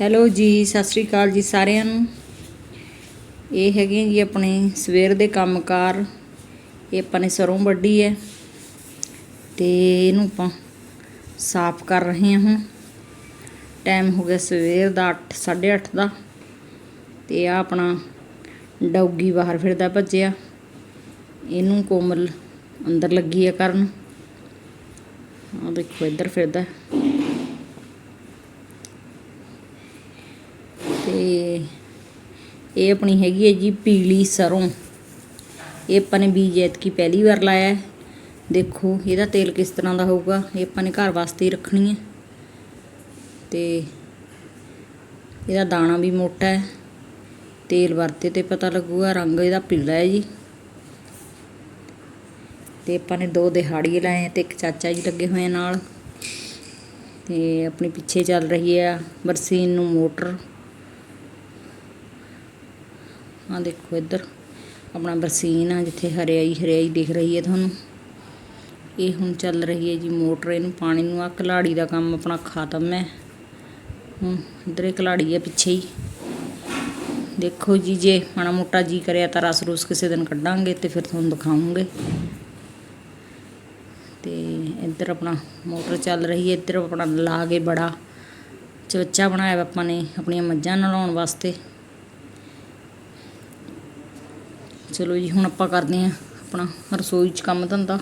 Hello ਜੀ, ਸਤਿ ਸ੍ਰੀ ਅਕਾਲ ਜੀ ਸਾਰਿਆਂ ਨੂੰ। ਇਹ ਹੈਗੇ ਜੀ ਆਪਣੇ ਸਵੇਰ ਦੇ ਕੰਮਕਾਰ। ਇਹ ਆਪਾਂ ਨੇ ਸਰੋਂ ਵੱਢੀ ਹੈ ਤੇ ਇਹਨੂੰ ਆਪਾਂ ਸਾਫ਼ ਕਰ ਰਹੇ ਹਾਂ। ਹੁਣ ਟਾਈਮ ਹੋ ਗਿਆ ਸਵੇਰ ਦਾ 8 8:30 ਦਾ ਤੇ ਆ ਆਪਣਾ ਡੌਗੀ ਬਾਹਰ ਫਿਰਦਾ ਭੱਜਿਆ। ਇਹਨੂੰ ਕੋਮਲ ਅੰਦਰ ਲੱਗੀ ਆ ਕਰਨ। ਆ ਦੇਖੋ, ਇੱਧਰ ਫਿਰਦਾ ਤੇ ਇਹ ਆਪਣੀ ਹੈਗੀ ਹੈ ਜੀ ਪੀਲੀ ਸਰੋਂ। ਇਹ ਆਪਾਂ ਨੇ ਬੀਜ ਐਤਕੀ ਪਹਿਲੀ ਵਾਰ ਲਾਇਆ ਦੇਖੋ, ਇਹਦਾ ਤੇਲ ਕਿਸ ਤਰ੍ਹਾਂ ਦਾ ਹੋਊਗਾ, ਇਹ ਆਪਾਂ ਨੇ ਘਰ ਵਾਸਤੇ ਹੀ ਰੱਖਣੀ ਹੈ। ਤੇ ਇਹਦਾ ਦਾਣਾ ਵੀ ਮੋਟਾ ਹੈ। ਤੇਲ ਵਰਤੇ ਤੇ ਪਤਾ ਲੱਗੂਗਾ ਰੰਗ ਇਹਦਾ ਪੀਲਾ ਹੈ ਜੀ। ਤੇ ਆਪਾਂ ਨੇ ਦੋ ਦਿਹਾੜੀਏ ਲਾਏ ਆ ਤੇ ਇੱਕ ਚਾਚਾ ਜੀ ਲੱਗੇ ਹੋਏ ਨਾਲ। ਤੇ ਆਪਣੀ ਪਿੱਛੇ ਚੱਲ ਰਹੀ ਹੈ ਬਰਸੀਨ ਨੂੰ ਮੋਟਰ। ਆ ਦੇਖੋ ਇੱਧਰ। ਆਪਣਾ ਬਰਸੀਨ ਆ, ਜਿੱਥੇ ਹਰਿਆਈ ਹਰਿਆਈ ਦਿਖ ਰਹੀ ਹੈ ਤੁਹਾਨੂੰ। ਇਹ ਹੁਣ ਚੱਲ ਰਹੀ ਹੈ ਜੀ ਮੋਟਰ, ਇਹਨੂੰ ਪਾਣੀ ਨੂੰ। ਆ ਕਲਾੜੀ ਦਾ ਕੰਮ ਆਪਣਾ ਖਤਮ ਹੈ। ਹੁਣ ਇੱਧਰ ਇਹ ਕਲਾੜੀ ਹੈ ਪਿੱਛੇ ਹੀ। ਦੇਖੋ ਜੀ, ਜੇ ਮਾੜਾ ਮੋਟਾ ਜੀ ਕਰਿਆ ਤਾਂ ਰਸ ਰੂਸ ਕਿਸੇ ਦਿਨ ਕੱਢਾਂਗੇ ਤੇ ਫਿਰ ਤੁਹਾਨੂੰ ਦਿਖਾਉਂਗੇ ਤੇ ਇੱਧਰ ਆਪਣਾ ਮੋਟਰ ਚੱਲ ਰਹੀ ਹੈ। ਇੱਧਰ ਆਪਣਾ ਲਾ ਕੇ ਬੜਾ ਚਵੱਚਾ ਬਣਾਇਆ ਆਪਾਂ ਨੇ, ਆਪਣੀਆਂ ਮੱਝਾਂ ਨਲਾਉਣ ਵਾਸਤੇ। ਚਲੋ ਜੀ, ਹੁਣ ਆਪਾਂ ਕਰਦੇ ਆਂ ਆਪਣਾ ਰਸੋਈ 'ਚ ਕੰਮ ਧੰਦਾ।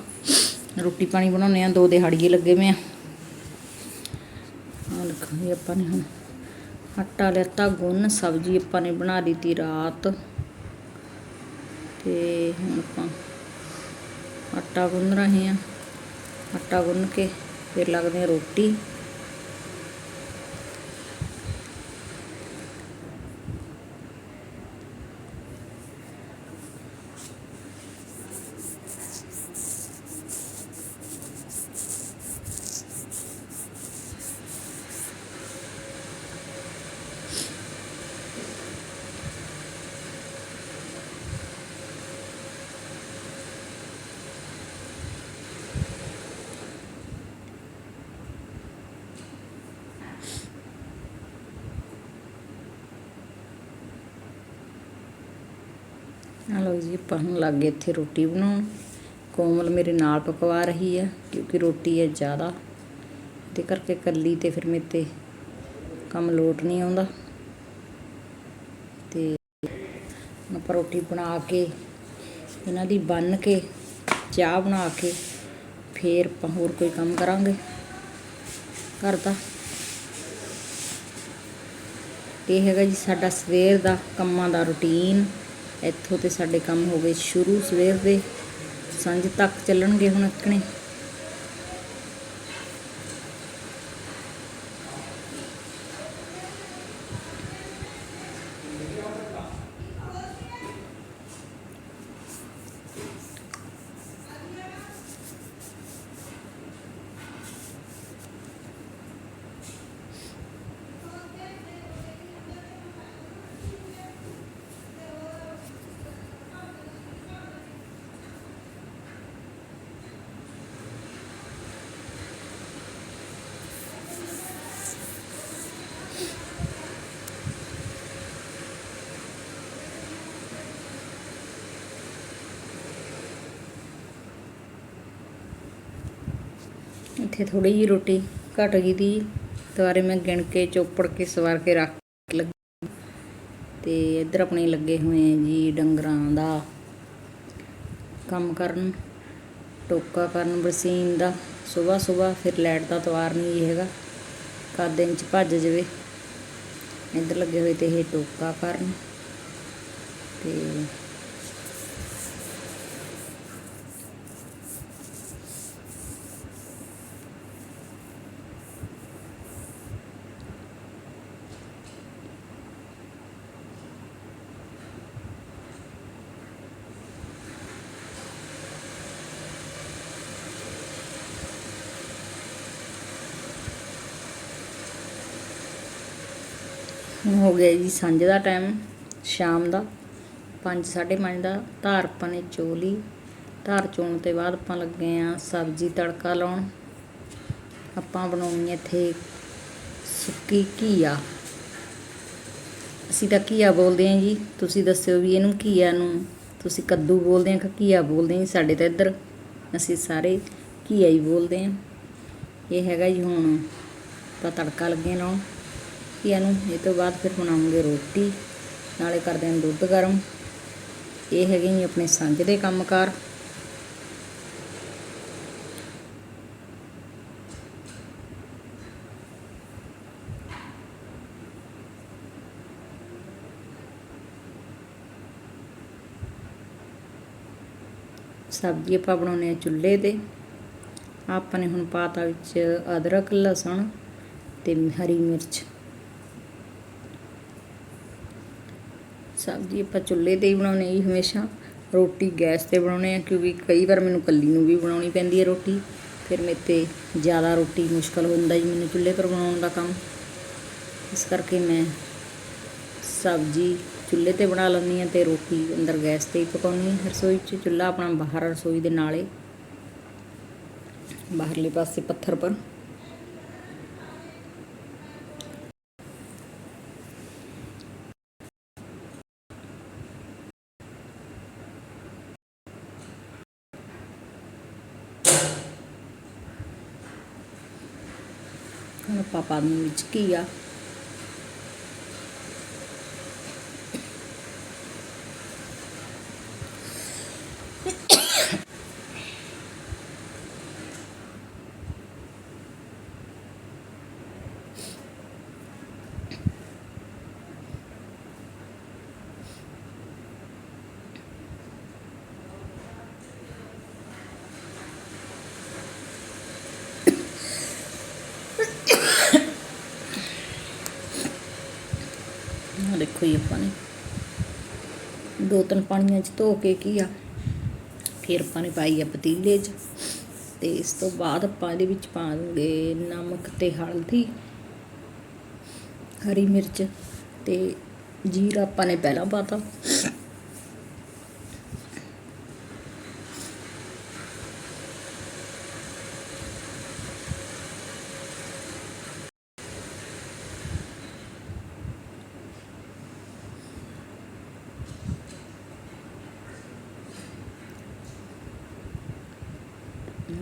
ਰੋਟੀ ਪਾਣੀ ਬਣਾਉਂਦੇ ਆ ਦੋ ਦਿਹਾੜੀਏ ਲੱਗੇ ਵੇ ਆ ਆ ਦੇਖੋ ਆਪਾਂ ਨੇ ਹੁਣ ਆਟਾ ਲੈਤਾ ਗੁੰਨ, ਸਬਜ਼ੀ ਆਪਾਂ ਨੇ ਬਣਾ ਲਈ ਤੀ ਰਾਤ। ਤੇ ਹੁਣ ਆਪਾਂ ਆਟਾ ਗੁੰਨ ਰਹੇ ਆ ਆਟਾ ਗੁੰਨ ਕੇ ਫਿਰ ਲੱਗਦੇ ਆ ਰੋਟੀ। ਲਓ ਜੀ, ਆਪਾਂ ਹੁਣ ਲੱਗ ਇੱਥੇ ਰੋਟੀ ਬਣਾਉਣ। ਕੋਮਲ ਮੇਰੇ ਨਾਲ ਪਕਵਾ ਰਹੀ ਹੈ ਕਿਉਂਕਿ ਰੋਟੀ ਹੈ ਜ਼ਿਆਦਾ। ਤੇ ਕਰਕੇ ਕੱਲੀ ਤੇ ਫਿਰ ਮੇਰੇ ਤੇ ਕੰਮ ਲੋਟ ਨਹੀਂ ਆਉਂਦਾ। ਤੇ ਆਪਾਂ ਰੋਟੀ ਬਣਾ ਕੇ, ਇਹਨਾਂ ਦੀ ਬੰਨ ਕੇ, ਚਾਹ ਬਣਾ ਕੇ, ਫੇਰ ਆਪਾਂ ਹੋਰ ਕੋਈ ਕੰਮ ਕਰਾਂਗੇ ਘਰ ਦਾ। ਇਹ ਹੈਗਾ ਜੀ ਸਾਡਾ ਸਵੇਰ ਦਾ ਕੰਮਾਂ ਦਾ ਰੁਟੀਨ। ਇੱਥੋਂ ਤੇ ਸਾਡੇ ਕੰਮ ਹੋ ਗਏ ਸ਼ੁਰੂ ਸਵੇਰ ਦੇ ਸਾਂਝ ਤੱਕ ਚੱਲਣਗੇ ਹੁਣ ਇੱਕਣੇ ਇੱਥੇ ਥੋੜੀ ਜਿਹੀ ਰੋਟੀ ਘਟ ਗਈ ਦੀ। ਦੁਬਾਰੇ ਮੈਂ ਗਿਣ ਕੇ, ਚੋਪੜ ਕੇ ਸਵਾਰ ਕੇ ਰੱਖ ਲੱਗੀ। ਤੇ ਇੱਧਰ ਆਪਣੇ ਲੱਗੇ ਹੋਏ ਆ ਜੀ ਡੰਗਰਾਂ ਦਾ ਕੰਮ ਕਰਨ, ਟੋਕਾ ਕਰਨ, ਬਰਸੀਨ ਦਾ। ਸਵੇਰ ਸਵੇਰ ਫਿਰ ਲਾਈਟ ਦਾ ਤਵਾਰ ਨਹੀਂ ਹੈਗਾ। ਕਦ ਦਿਨ ਭੱਜ ਜਵੇ। ਇੱਧਰ ਲੱਗੇ ਹੋਏ ਤੇ ਇਹ ਟੋਕਾ ਕਰਨ। ਤੇ ਹੋ ਗਿਆ ਜੀ ਸਾਂਝ ਦਾ ਟਾਈਮ ਸ਼ਾਮ ਦਾ 5 5:30 ਦਾ, ਧਾਰ ਆਪਾਂ ਨੇ ਚੋਲੀ ਧਾਰ ਚੋਣ ਤੋਂ ਬਾਅਦ ਆਪਾਂ ਲੱਗੇ ਆ ਸਬਜ਼ੀ ਤੜਕਾ ਲਾਉਣ। ਆਪਾਂ ਬਣਾਉਣੀ ਇੱਥੇ ਸੁੱਕੀ ਘੀਆ। ਅਸੀਂ ਤਾਂ ਘੀਆ ਬੋਲਦੇ ਹਾਂ ਜੀ, ਤੁਸੀਂ ਦੱਸਿਓ ਵੀ ਇਹਨੂੰ ਘੀਆ ਨੂੰ, ਤੁਸੀਂ ਕੱਦੂ ਬੋਲਦੇ ਆ ਕਿ ਘੀਆ ਬੋਲਦੇ ਆ ਜੀ? ਸਾਡੇ ਤਾਂ ਇੱਧਰ। ਅਸੀਂ ਸਾਰੇ ਘੀਆ ਹੀ ਬੋਲਦੇ ਹਾਂ। ਇਹ ਹੈਗਾ ਜੀ ਹੁਣ ਤਾਂ ਤੜਕਾ ਲੱਗੇ ਲਾਉਣ। ਘੀਆ ਨੂੰ, ਇਹ ਤੋਂ ਬਾਅਦ ਫਿਰ ਬਣਾਉਂਗੇ ਰੋਟੀ, ਨਾਲੇ ਕਰਦੇ ਹਾਂ ਦੁੱਧ ਗਰਮ। ਇਹ ਹੈਗੇ ਜੀ ਆਪਣੇ ਸਾਂਝ ਦੇ ਕੰਮਕਾਰ। ਸਬਜ਼ੀ ਆਪਾਂ ਬਣਾਉਂਦੇ ਆ ਚੁੱਲ੍ਹੇ ਤੇ। ਆਪਾਂ ਨੇ ਹੁਣ ਪਾਤਾ ਵਿੱਚ ਅਦਰਕ, ਲਸਣ ਤੇ ਹਰੀ ਮਿਰਚ। ਸਬਜ਼ੀ ਆਪਾਂ ਚੁੱਲ੍ਹੇ ਤੇ ਹੀ ਬਣਾਉਂਦੇ ਜੀ ਹਮੇਸ਼ਾ। ਰੋਟੀ ਗੈਸ ਤੇ ਬਣਾਉਂਦੇ ਆ ਕਿਉਂਕਿ ਕਈ ਵਾਰ ਮੈਨੂੰ ਕੱਲੀ ਨੂੰ ਵੀ ਬਣਾਉਣੀ ਪੈਂਦੀ ਹੈ ਰੋਟੀ। ਫਿਰ ਮੇਰੇ ਤੇ ਜ਼ਿਆਦਾ ਰੋਟੀ ਮੁਸ਼ਕਲ ਹੁੰਦਾ ਜੀ ਮੈਨੂੰ ਚੁੱਲ੍ਹੇ ਪਰ ਬਣਾਉਣ ਦਾ ਕੰਮ। ਇਸ ਕਰਕੇ ਮੈਂ ਸਬਜ਼ੀ ਚੁੱਲ੍ਹੇ ਤੇ ਬਣਾ ਲੈਂਦੀ ਹਾਂ ਤੇ ਰੋਟੀ ਅੰਦਰ ਗੈਸ ਤੇ ਹੀ ਪਕਾਉਂਦੀ ਹਾਂ ਰਸੋਈ 'ਚ। ਚੁੱਲ੍ਹਾ ਆਪਣਾ ਬਾਹਰ ਰਸੋਈ ਦੇ ਨਾਲੇ। ਬਾਹਰਲੇ ਪਾਸੇ ਪੱਥਰ ਪਰ। ਹੁਣ ਪਾਪਾ ਨੂੰ ਵਿੱਚ ਘੀਆ ਆਹ ਦੇਖੋ ਜੀ ਆਪਾਂ ਨੇ। ਦੋ ਤਿੰਨ ਪਾਣੀਆਂ 'ਚ ਧੋ ਕੇ ਕੀ ਆ, ਫਿਰ ਆਪਾਂ ਨੇ ਪਾਈ ਆ ਪਤੀਲੇ 'ਚ। ਤੇ ਇਸ ਤੋਂ ਬਾਅਦ ਆਪਾਂ ਇਹਦੇ ਵਿੱਚ ਪਾਵਾਂਗੇ ਨਮਕ ਤੇ ਹਲਦੀ, ਹਰੀ ਮਿਰਚ ਤੇ ਜੀਰਾ ਆਪਾਂ ਨੇ ਪਹਿਲਾਂ ਪਾਤਾ।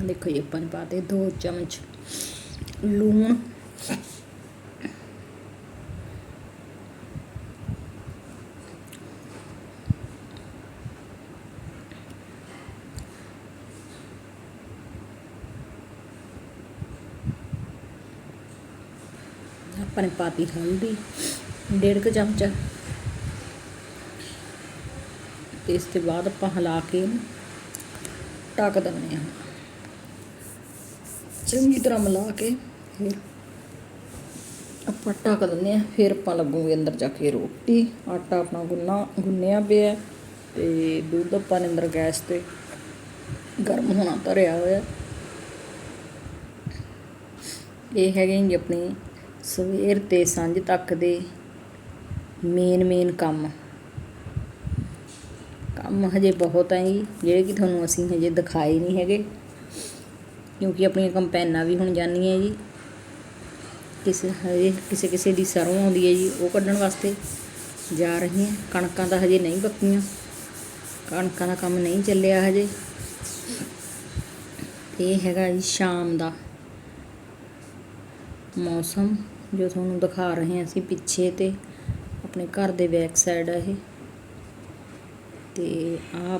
ਆਹ ਦੇਖੋ ਜੀ ਆਪਾਂ ਨੇ ਪਾਤੇ ਦੋ ਚਮਚ ਲੂਣ ਆਪਾਂ ਨੇ ਪਾਤੀ ਹਲਦੀ ਡੇਢ ਕੁ ਚਮਚਾ ਤੇ ਇਸ ਤੋਂ ਬਾਅਦ ਆਪਾਂ ਹਿਲਾ ਕੇ ਇਹਨੂੰ ਢੱਕ ਦਿੰਦੇ ਹਾਂ ਚੰਗੀ ਤਰ੍ਹਾਂ ਮਿਲਾ ਕੇ ਫਿਰ ਆਪਾਂ ਢੱਕ ਦਿੰਦੇ ਆ ਫਿਰ ਆਪਾਂ ਲੱਗੂਗੇ ਅੰਦਰ ਜਾ ਕੇ ਰੋਟੀ, ਆਟਾ ਆਪਣਾ ਗੁੰਨਾ, ਗੁੰਨਿਆ ਪਿਆ ਤੇ ਦੁੱਧ ਆਪਾਂ ਨੇ ਅੰਦਰ ਗੈਸ ਤੇ ਗਰਮ ਹੋਣਾ ਧਰਿਆ ਹੋਇਆ ਇਹ ਹੈਗੇ ਜੀ ਆਪਣੀ ਸਵੇਰ ਤੇ ਸਾਂਝ ਤੱਕ ਦੇ ਮੇਨ ਮੇਨ ਕੰਮ। ਕੰਮ ਹਜੇ ਬਹੁਤ ਹੈ ਜੀ, ਜਿਹੜੇ ਕਿ ਤੁਹਾਨੂੰ ਅਸੀਂ ਹਜੇ ਦਿਖਾਏ ਨਹੀਂ ਹੈਗੇ। ਕਿਉਂਕਿ ਆਪਣੀਆਂ ਕੰਪੈਨਾਂ ਵੀ ਹੁਣ ਜਾਂਦੀਆਂ ਜੀ। ਕਿਸੇ ਹਜੇ ਕਿਸੇ ਕਿਸੇ ਦੀ ਸਰੋਂ ਆਉਂਦੀ ਹੈ ਜੀ, ਉਹ ਕੱਢਣ ਵਾਸਤੇ ਜਾ ਰਹੀਆਂ। ਕਣਕਾਂ ਤਾਂ ਹਜੇ ਨਹੀਂ ਪੱਕੀਆਂ। ਕਣਕਾਂ ਦਾ ਕੰਮ ਨਹੀਂ ਚੱਲਿਆ ਹਜੇ। ਤੇ ਇਹ ਹੈਗਾ ਜੀ ਸ਼ਾਮ ਦਾ ਮੌਸਮ, ਜੋ ਤੁਹਾਨੂੰ ਦਿਖਾ ਰਹੇ ਹਾਂ ਅਸੀਂ ਪਿੱਛੇ ਤੇ, ਆਪਣੇ ਘਰ ਦੇ ਬੈਕ ਸਾਈਡ ਆ ਇਹ। ਤੇ ਆਪ